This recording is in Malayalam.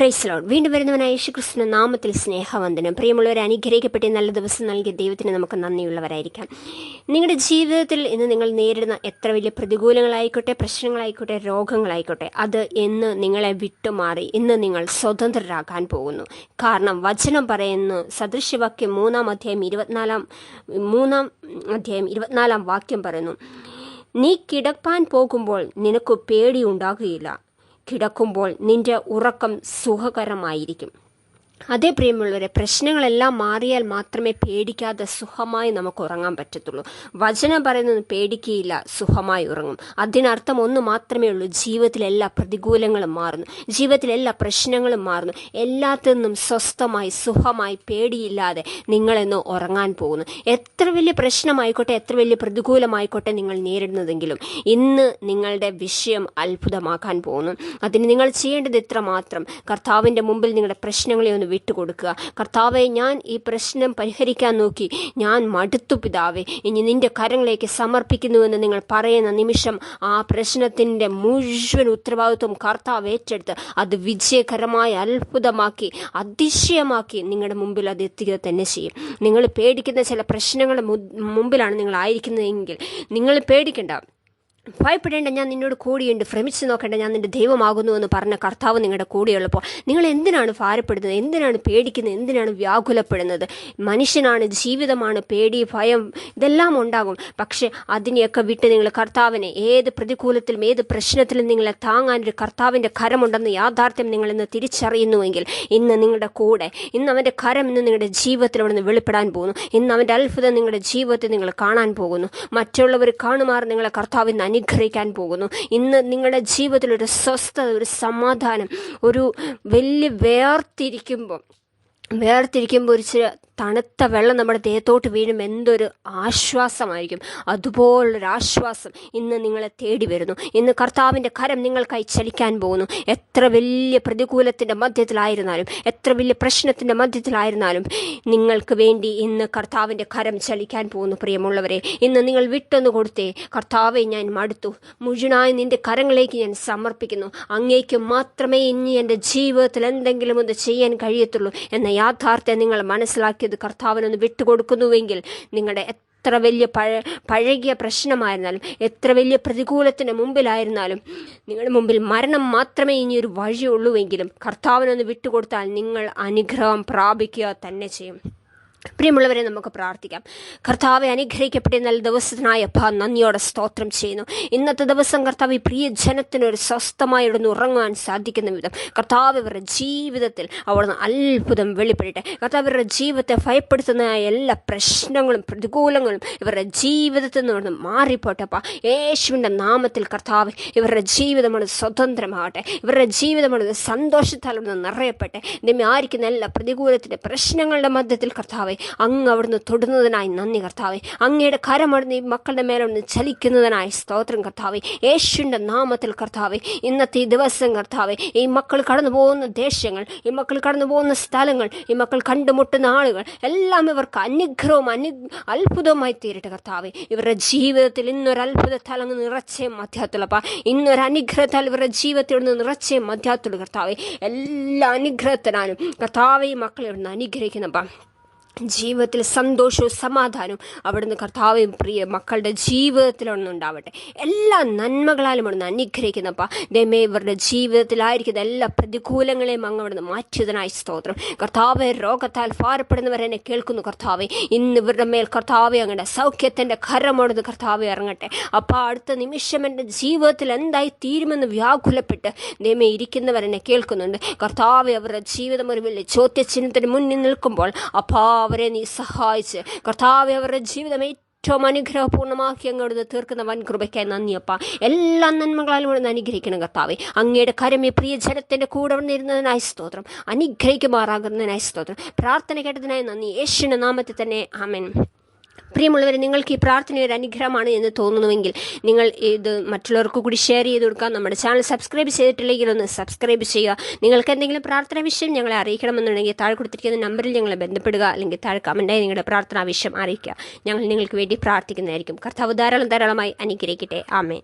പ്രൈസ് ലോഡ് വീണ്ടും വരുന്നവനായ യേശുക്രിസ്തുവിന്റെ നാമത്തിൽ സ്നേഹവന്ദനം. പ്രിയമുള്ളവരെ അനുഗ്രഹിക്കപ്പെട്ട നല്ല ദിവസം നൽകിയ ദൈവത്തിന് നമുക്ക് നന്ദിയുള്ളവരായിരിക്കാം. നിങ്ങളുടെ ജീവിതത്തിൽ ഇന്ന് നിങ്ങൾ നേരിടുന്ന എത്ര വലിയ പ്രതികൂലങ്ങളായിക്കോട്ടെ പ്രശ്നങ്ങളായിക്കോട്ടെ രോഗങ്ങളായിക്കോട്ടെ അത് എന്ന് നിങ്ങളെ വിട്ടുമാറി ഇന്ന് നിങ്ങൾ സ്വതന്ത്രരാകാൻ പോകുന്നു. കാരണം വചനം പറയുന്നു സദൃശ്യവാക്യം മൂന്നാം അധ്യായം ഇരുപത്തിനാലാം മൂന്നാം അധ്യായം ഇരുപത്തിനാലാം വാക്യം പറയുന്നു നീ കിടപ്പാൻ പോകുമ്പോൾ നിനക്ക് പേടിയുണ്ടാകുകയില്ല കിടക്കുമ്പോൾ നിന്റെ ഉറക്കം സുഖകരമായിരിക്കും. അതേ പ്രിയമുള്ളവരെ പ്രശ്നങ്ങളെല്ലാം മാറിയാൽ മാത്രമേ പേടിക്കാതെ സുഖമായി നമുക്ക് ഉറങ്ങാൻ പറ്റത്തുള്ളൂ. വചനം പറയുന്നത് പേടിക്കുകയില്ല സുഖമായി ഉറങ്ങും. അതിനർത്ഥം ഒന്ന് മാത്രമേ ഉള്ളൂ ജീവിതത്തിലെ എല്ലാ പ്രതികൂലങ്ങളും മാറുന്നു. ജീവിതത്തിലെ എല്ലാ പ്രശ്നങ്ങളും മാറുന്നു. എല്ലാത്തിൽ നിന്നും സ്വസ്ഥമായി സുഖമായി പേടിയില്ലാതെ നിങ്ങളെന്ന് ഉറങ്ങാൻ പോകുന്നു. എത്ര വലിയ പ്രശ്നമായിക്കോട്ടെ എത്ര വലിയ പ്രതികൂലമായിക്കോട്ടെ നിങ്ങൾ നേരിടുന്നതെങ്കിലും ഇന്ന് നിങ്ങളുടെ വിഷയം അത്ഭുതമാക്കാൻ പോകുന്നു. അതിന് നിങ്ങൾ ചെയ്യേണ്ടത് ഇത്ര മാത്രം കർത്താവിന്റെ മുമ്പിൽ നിങ്ങളുടെ പ്രശ്നങ്ങളെ ഒന്ന് വിട്ടുകൊടുക്കുക. കർത്താവെ ഞാൻ ഈ പ്രശ്നം പരിഹരിക്കാൻ നോക്കി. ഞാൻ മടുത്തു പിതാവെ. ഇനി നിന്റെ കരങ്ങളിലേക്ക് സമർപ്പിക്കുന്നുവെന്ന് നിങ്ങൾ പറയുന്ന നിമിഷം ആ പ്രശ്നത്തിന്റെ മുഴുവൻ ഉത്തരവാദിത്വം കർത്താവ് ഏറ്റെടുത്ത് അത് വിജയകരമായി അത്ഭുതമാക്കി അതിശയമാക്കി നിങ്ങളുടെ മുമ്പിൽ അത് എത്തുക തന്നെ ചെയ്യും. നിങ്ങൾ പേടിക്കുന്ന ചില പ്രശ്നങ്ങളുടെ മുമ്പിലാണ് നിങ്ങൾ ആയിരിക്കുന്നതെങ്കിൽ നിങ്ങൾ പേടിക്കണ്ട. ഭയപ്പെടേണ്ട ഞാൻ നിന്നോട് കൂടിയുണ്ട്. ഭ്രമിച്ചു നോക്കേണ്ട ഞാൻ നിന്റെ ദൈവമാകുന്നു എന്ന് പറഞ്ഞ കർത്താവ് നിങ്ങളുടെ കൂടെയുള്ളപ്പോൾ നിങ്ങൾ എന്തിനാണ് ഭാരപ്പെടുന്നത്? എന്തിനാണ് പേടിക്കുന്നത്? എന്തിനാണ് വ്യാകുലപ്പെടുന്നത്? മനുഷ്യനാണ് ജീവിതമാണ് പേടി ഭയം ഇതെല്ലാം ഉണ്ടാകും. പക്ഷെ അതിനെയൊക്കെ വിട്ട് നിങ്ങൾ കർത്താവിനെ ഏത് പ്രതികൂലത്തിലും ഏത് പ്രശ്നത്തിലും നിങ്ങളെ താങ്ങാനൊരു കർത്താവിന്റെ കരമുണ്ടെന്ന് യാഥാർത്ഥ്യം നിങ്ങൾ ഇന്ന് തിരിച്ചറിയുന്നുവെങ്കിൽ ഇന്ന് നിങ്ങളുടെ കൂടെ ഇന്ന് അവന്റെ കരം ഇന്ന് നിങ്ങളുടെ ജീവിതത്തിൽ അവിടെ നിന്ന് വെളിപ്പെടാൻ പോകുന്നു. ഇന്ന് അവന്റെ അത്ഭുതം നിങ്ങളുടെ ജീവിതത്തിൽ നിങ്ങൾ കാണാൻ പോകുന്നു. മറ്റുള്ളവർ കാണുമാർ നിങ്ങളെ കർത്താവിന് അനുഗ്രഹിക്കാൻ പോകുന്നു ഇന്ന് നിങ്ങളുടെ ജീവിതത്തിൽ ഒരു സ്വസ്ഥത ഒരു സമാധാനം ഒരു വലിയ വേർതിരിക്കുമ്പോൾ വേർതിരിക്കുമ്പോൾ ഒരു ചില തണുത്ത വെള്ളം നമ്മുടെ ദേഹത്തോട്ട് വീഴും എന്തൊരു ആശ്വാസമായിരിക്കും. അതുപോലൊരാശ്വാസം ഇന്ന് നിങ്ങളെ തേടി വരുന്നു. ഇന്ന് കർത്താവിന്റെ കരം നിങ്ങൾക്കായി ചലിക്കാൻ പോകുന്നു. എത്ര വലിയ പ്രതികൂലത്തിന്റെ മധ്യത്തിലായിരുന്നാലും എത്ര വലിയ പ്രശ്നത്തിന്റെ മധ്യത്തിലായിരുന്നാലും നിങ്ങൾക്ക് വേണ്ടി ഇന്ന് കർത്താവിന്റെ കരം ചലിക്കാൻ പോകുന്നു പ്രിയമുള്ളവരെ. ഇന്ന് നിങ്ങൾ വിട്ടൊന്ന് കൊടുത്തേ കർത്താവെ ഞാൻ മടുത്തു. മുഴുവനായി നിന്റെ കരങ്ങളിലേക്ക് ഞാൻ സമർപ്പിക്കുന്നു. അങ്ങേക്ക് മാത്രമേ ഇനി എന്റെ ജീവിതത്തിൽ എന്തെങ്കിലും ഒന്ന് ചെയ്യാൻ കഴിയത്തുള്ളൂ എന്ന യാഥാർത്ഥ്യം നിങ്ങൾ മനസ്സിലാക്കി ഇത് കർത്താവിനൊന്ന് വിട്ടുകൊടുക്കുന്നുവെങ്കിൽ നിങ്ങളുടെ എത്ര വലിയ പഴ പഴകിയ പ്രശ്നമായിരുന്നാലും എത്ര വലിയ പ്രതികൂലത്തിന് മുമ്പിലായിരുന്നാലും നിങ്ങളുടെ മുമ്പിൽ മരണം മാത്രമേ ഇനി ഒരു വഴിയുള്ളൂവെങ്കിലും കർത്താവിനൊന്ന് വിട്ടുകൊടുത്താൽ നിങ്ങൾ അനുഗ്രഹം പ്രാപിക്കുക തന്നെ ചെയ്യും. പ്രിയമുള്ളവരെ നമുക്ക് പ്രാർത്ഥിക്കാം. കർത്താവെ അനുഗ്രഹിക്കപ്പെട്ട നല്ല ദിവസത്തിനായ അപ്പ നന്ദിയോടെ സ്തോത്രം ചെയ്യുന്നു. ഇന്നത്തെ ദിവസം കർത്താവ് ഈ പ്രിയ ജനത്തിന് ഒരു സ്വസ്ഥമായി ഇവിടുന്ന് ഉറങ്ങാൻ സാധിക്കുന്ന വിധം. കർത്താവ് ഇവരുടെ ജീവിതത്തിൽ അവിടുന്ന് അത്ഭുതം വെളിപ്പെടട്ടെ. കർത്താവ് ഇവരുടെ ജീവിതത്തെ ഭയപ്പെടുത്തുന്ന എല്ലാ പ്രശ്നങ്ങളും പ്രതികൂലങ്ങളും ഇവരുടെ ജീവിതത്തിൽ നിന്ന് ഇവിടുന്ന് മാറിപ്പോട്ടപ്പ യേശുവിന്റെ നാമത്തിൽ കർത്താവ് ഇവരുടെ ജീവിതമാണ് സ്വതന്ത്രമാകട്ടെ. ഇവരുടെ ജീവിതമാണ് സന്തോഷത്താൽ ഇവിടുന്ന് നിറയട്ടെ ദൈവം ആയിരിക്കുന്ന എല്ലാ പ്രതികൂലത്തിന്റെ പ്രശ്നങ്ങളുടെ മധ്യത്തിൽ കർത്താവ് കർത്താവെ അങ്ങ് അവിടുന്ന് തൊടുന്നതിനായി നന്ദി കർത്താവെ. അങ്ങയുടെ കരമടന്ന് ഈ മക്കളുടെ മേലൊന്ന് ചലിക്കുന്നതിനായി സ്തോത്രം കർത്താവെ. യേശുവിന്റെ നാമത്തിൽ കർത്താവെ ഇന്നത്തെ ദിവസം കർത്താവെ ഈ മക്കൾ കടന്നു പോകുന്ന ദേശങ്ങൾ ഈ മക്കൾ കടന്നു പോകുന്ന സ്ഥലങ്ങൾ ഈ മക്കൾ കണ്ടുമുട്ടുന്ന ആളുകൾ എല്ലാം ഇവർക്ക് അനുഗ്രഹവും അനു അത്ഭുതവുമായി തീരട്ടെ കർത്താവെ. ഇവരുടെ ജീവിതത്തിൽ ഇന്നൊരു അത്ഭുതത്താൽ അങ്ങ് നിറച്ചേ മധ്യാത്തുള്ളപ്പ ഇന്നൊരു അനുഗ്രഹത്താൽ ഇവരുടെ ജീവിതത്തിൽ നിന്ന് നിറച്ചേ മധ്യാത്തുള്ള കർത്താവെ. എല്ലാ അനുഗ്രഹത്തിനാലും കർത്താവെ മക്കളെ ഇവിടുന്ന് അനുഗ്രഹിക്കുന്നപ്പ. ജീവിതത്തിൽ സന്തോഷവും സമാധാനവും അവിടുന്ന് കർത്താവും പ്രിയ മക്കളുടെ ജീവിതത്തിലൊന്നും ഉണ്ടാവട്ടെ എല്ലാ നന്മകളാലും അവിടുന്ന് അനുഗ്രഹിക്കുന്നപ്പ ദമേ ഇവരുടെ ജീവിതത്തിലായിരിക്കുന്ന എല്ലാ പ്രതികൂലങ്ങളെയും അങ്ങ് അവിടുന്ന് മാറ്റിയതിനായി സ്തോത്രം. കർത്താവ് രോഗത്താൽ ഭാരപ്പെടുന്നവർ എന്നെ കേൾക്കുന്നു കർത്താവെ. ഇന്ന് ഇവരുടെ മേൽ കർത്താവെ അങ്ങയുടെ സൗഖ്യത്തിന്റെ കരമോടുന്ന് കർത്താവെ ഇറങ്ങട്ടെ. അപ്പോൾ അടുത്ത നിമിഷം എന്റെ ജീവിതത്തിൽ എന്തായി തീരുമെന്ന് വ്യാകുലപ്പെട്ട് ദൈവമേ ഇരിക്കുന്നവർ എന്നെ കേൾക്കുന്നുണ്ട്. കർത്താവെ അവരുടെ ജീവിതം ഒരു വലിയ ചോദ്യചിഹ്നത്തിന് മുന്നിൽ നിൽക്കുമ്പോൾ അപ്പാ അവരെ നീ സഹായിച്ച്. കർത്താവെ അവരുടെ ജീവിതം ഏറ്റവും അനുഗ്രഹപൂർണമാക്കി അങ്ങോട്ട് തീർക്കുന്ന വൻ കൃപയ്ക്കായി നന്ദിയപ്പ എല്ലാ നന്മകളാലും കൂടെ അനുഗ്രഹിക്കണം കർത്താവെ. അങ്ങയുടെ കരമേ പ്രിയ ജനത്തിന്റെ കൂടെ വന്നിരുന്നതിനായി സ്തോത്രം. അനുഗ്രഹിക്കുമാറാകുന്നതിനായി സ്തോത്രം. പ്രാർത്ഥന കേട്ടതിനായി നന്ദി. യേശുവിന്റെ നാമത്തിൽ തന്നെ. ആമൻ. പ്രിയമുള്ളവർ നിങ്ങൾക്ക് ഈ പ്രാർത്ഥന ഒരു അനുഗ്രഹമാണ് എന്ന് തോന്നുന്നുവെങ്കിൽ നിങ്ങൾ ഇത് മറ്റുള്ളവർക്ക് കൂടി ഷെയർ ചെയ്ത് കൊടുക്കുക. നമ്മുടെ ചാനൽ സബ്സ്ക്രൈബ് ചെയ്തിട്ടില്ലെങ്കിൽ ഒന്ന് സബ്സ്ക്രൈബ് ചെയ്യുക. നിങ്ങൾക്ക് എന്തെങ്കിലും പ്രാർത്ഥന വിഷയം ഞങ്ങളെ അറിയിക്കണമെന്നുണ്ടെങ്കിൽ താഴെ കൊടുത്തിരിക്കുന്ന നമ്പറിൽ ഞങ്ങളെ ബന്ധപ്പെടുക. അല്ലെങ്കിൽ താഴെ കമന്റായി നിങ്ങളുടെ പ്രാർത്ഥനാ വിഷയം അറിയിക്കുക. ഞങ്ങൾ നിങ്ങൾക്ക് വേണ്ടി പ്രാർത്ഥിക്കുന്നതായിരിക്കും. കർത്താവ് ധാരാളം ധാരാളമായി അനുഗ്രഹിക്കട്ടെ. ആമേൻ.